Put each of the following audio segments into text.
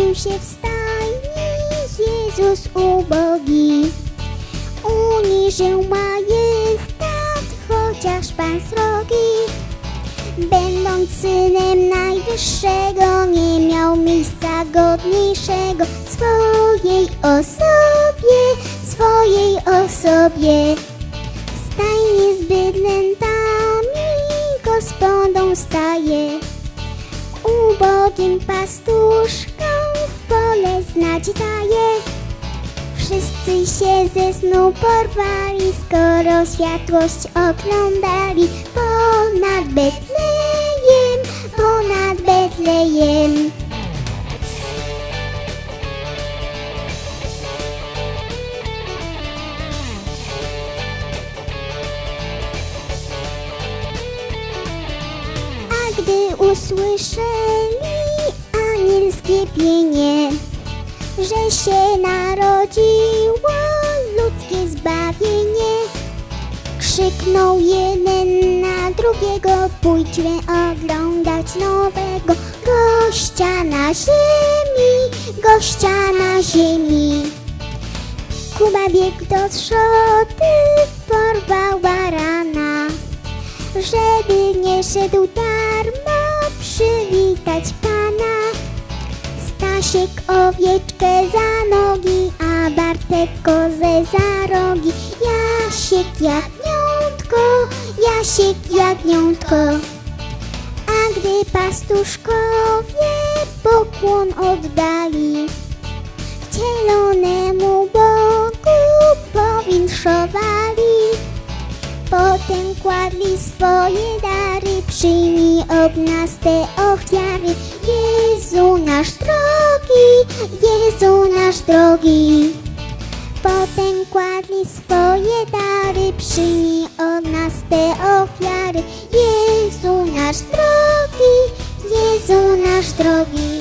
Urodził się w stajni Jezus ubogi. Uniżył majestat Chociaż Pan srogi. Będąc synem najwyższego Nie miał miejsca godniejszego Swojej osobie Swojej osobie. W stajni z bydlętami Gospodą staje. Ubogim pastuszkom w pole znać daje. Wszyscy się ze snu porwali, skoro światłość oglądali. Ponad Betlejem, że się narodziło ludzkie zbawienie, krzyknął jeden na drugiego, pójdźmy oglądać nowego gościa na ziemi, gościa na ziemi. Kuba biegł do trzoty, porwał barana żeby nie szedł darmo przywitać Pana. Stasiek owieczkę za nogi, a Bartek kozę za rogi. Jasiek jagniątko, Jasiek jagniątko. A gdy pastuszkowie pokłon oddali, wcielonemu Bogu powinszowali. Potem kładli swoje dary, przyjmij od nas te ofiary. Jezu nasz drogi. Potem kładli swoje dary, przyjmij od nas te ofiary. Jezu nasz drogi, Jezu nasz drogi.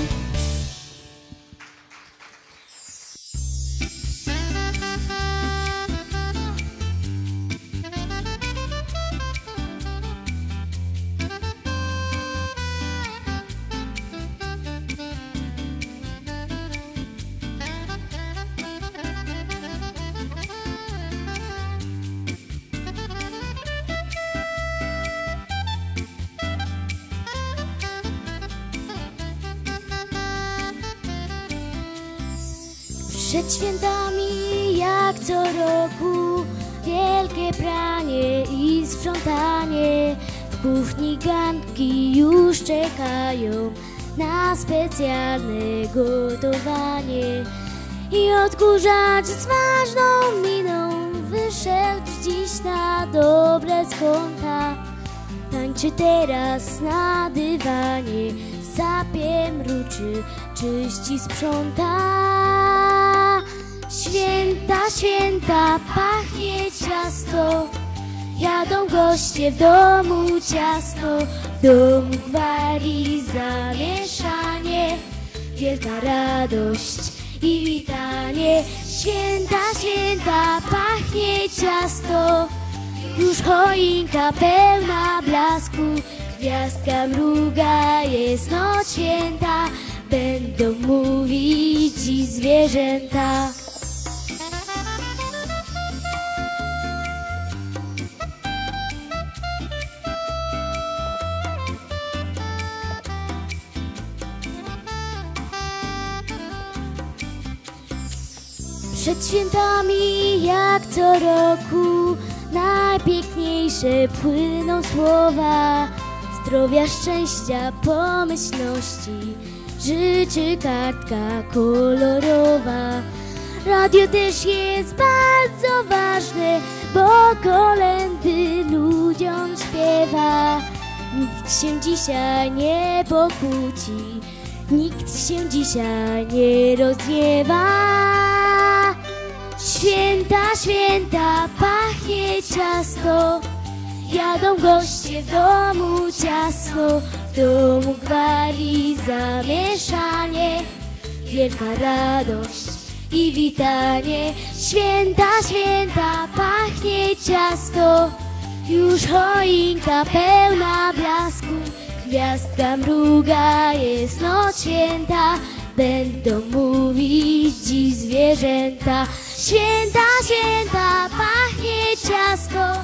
Przed świętami jak co roku Wielkie pranie i sprzątanie. W kuchni garnki już czekają Na specjalne gotowanie. I odkurzacz z ważną miną Wyszedł dziś na dobre z kąta Tańczy teraz na dywanie Sapie mruczy, czyści sprząta Święta, święta, pachnie ciasto. Jadą goście w domu ciasno W domu gwari zamieszanie. Wielka radość i witanie. Święta, święta, pachnie ciasto. Już choinka pełna blasku, gwiazdka mruga, jest noc święta, będą mówić i zwierzęta. Przed świętami jak co roku najpiękniejsze płyną słowa zdrowia, szczęścia, pomyślności życzy kartka kolorowa. Radio też jest bardzo ważne, bo kolendy ludziom śpiewa. Nikt się dzisiaj nie pokłóci, nikt się dzisiaj nie rozgniewa. Święta, święta, pachnie ciasto. Jadą goście w domu ciasno. W domu gwali zamieszanie. Wielka radość i witanie. Święta, święta, pachnie ciasto. Już choinka pełna blasku. Gwiazdka mruga, jest noc święta. Będą mówić dziś zwierzęta. Święta, święta, pachnie ciasto,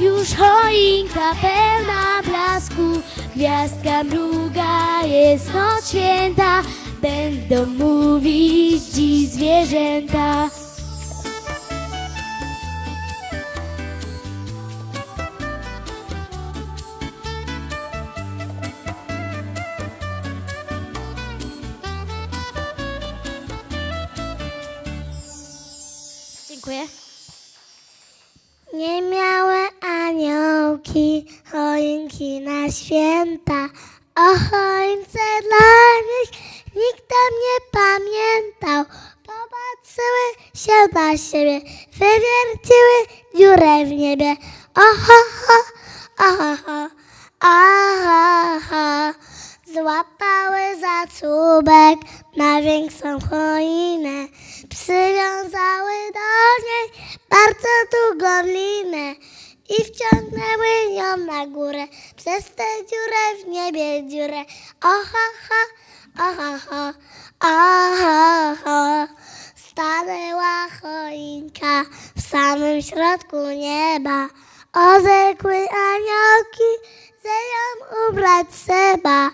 już choinka pełna blasku, gwiazdka mruga, jest noc święta, będą mówić dziś zwierzęta. Dziękuję. Nie miały aniołki choinki na święta. O choince dla nich nikt tam nie pamiętał. Popatrzyły się na siebie, wywierciły dziurę w niebie. Oho, ho, oho, ho, oho, ho. Złapały za czubek na większą choinę. Przywiązały do niej bardzo długą linę i na górę przez tę dziurę w niebie dziurę. Oho, ho, oho, ho, oho, ho. Stanęła choinka w samym środku nieba. Orzekły aniołki, że ją ubrać trzeba.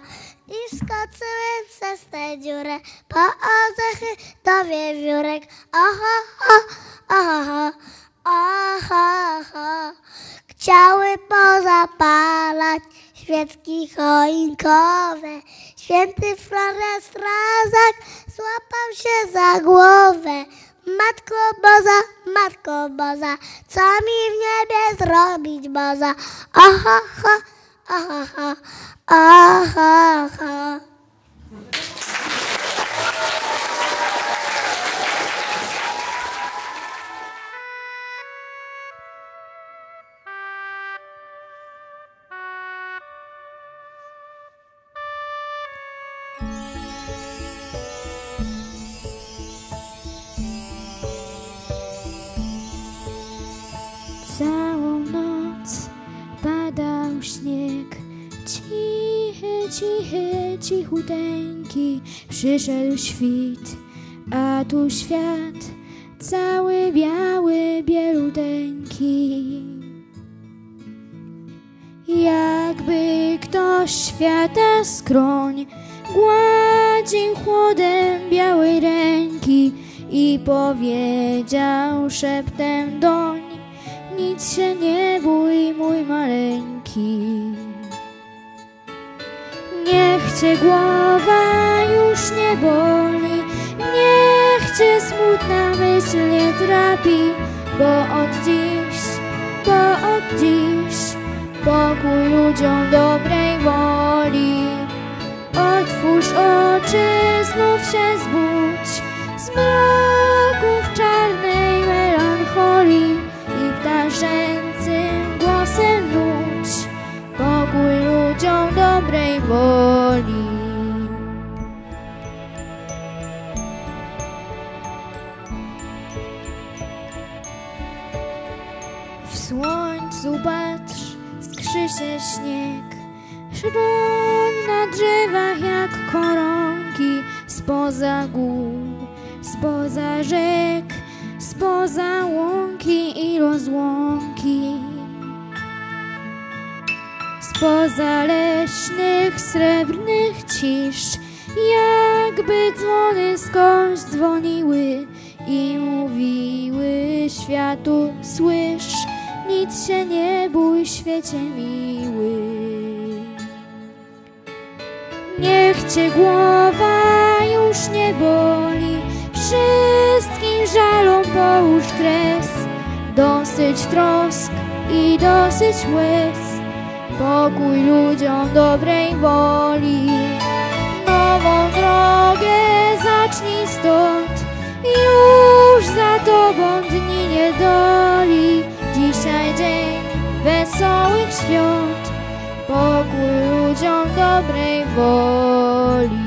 I wskoczyły przez tę dziurę po orzechy do wiewiórek. Oho, ho, oho, ho, oho, ho. Chciały pozapalać świeczki choinkowe. Święty Flores Strazak złapał się za głowę. Matko Boza, Matko Boza, co mi w niebie zrobić Boza? Oho, ho, oho, ho, oho, ho. Całą noc padał śnieg, cichy, cichy, cichuteńki. Przyszedł świt, a tu świat cały biały, bieluteńki. Jakby ktoś świata skroń gładził chłodem białej ręki i powiedział szeptem doń nic się nie bój, mój maleńki. Niech cię głowa już nie boli, niech cię smutna myśl nie trapi, bo od dziś, bo od dziś pokój ludziom dobrej woli. Otwórz oczy, znów się zbudź słońcu patrz, skrzy się śnieg, szron na drzewach jak koronki, spoza gór, spoza rzek, spoza łąki i rozłąki. Spoza leśnych, srebrnych cisz, jakby dzwony skądś dzwoniły i mówiły światu, słysz, nic się nie bój, świecie miły. Niech cię głowa już nie boli, wszystkim żalom połóż kres. Dosyć trosk i dosyć łez, pokój ludziom dobrej woli. Nową drogę zacznij stąd, już za tobą dni niedoli. Dzisiaj dzień wesołych świąt, pokój ludziom dobrej woli.